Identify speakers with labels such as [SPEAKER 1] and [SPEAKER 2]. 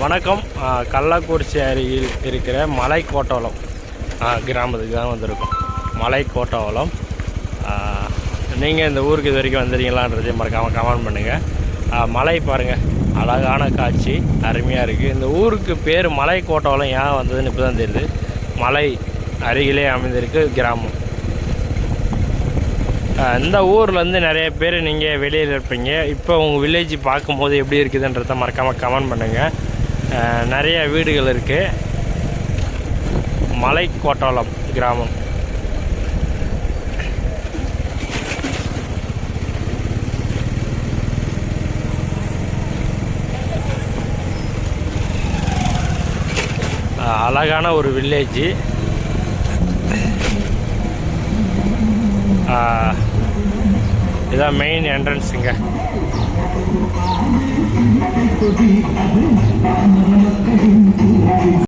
[SPEAKER 1] வணக்கம். கள்ளக்குறிச்சி அருகில் இருக்கிற மலை கோட்டவலம் கிராமத்துக்கு தான் வந்திருக்கோம். மலை கோட்டவலம் நீங்கள் இந்த ஊருக்கு இது வரைக்கும் வந்துருக்கீங்களான்றதையும் மறக்காமல் கமெண்ட் பண்ணுங்கள் மலை பாருங்கள் அழகான காட்சி அருமையாக இருக்குது இந்த ஊருக்கு பேர் மலை கோட்டவலம் ஏன் வந்ததுன்னு இப்போ தான் தெரியுது. மலை அருகிலே அமைந்திருக்கு கிராமம். இந்த ஊர்லேருந்து நிறைய பேர் நீங்கள் வெளியில் இருப்பீங்க. இப்போ உங்கள் வில்லேஜ் பார்க்கும்போது எப்படி இருக்குதுன்றத மறக்காமல் கமெண்ட் பண்ணுங்கள் நிறைய வீடுகள் இருக்குது மலை கிராமம். அழகான ஒரு வில்லேஜ் இதான் மெயின் என்ட்ரன்ஸுங்க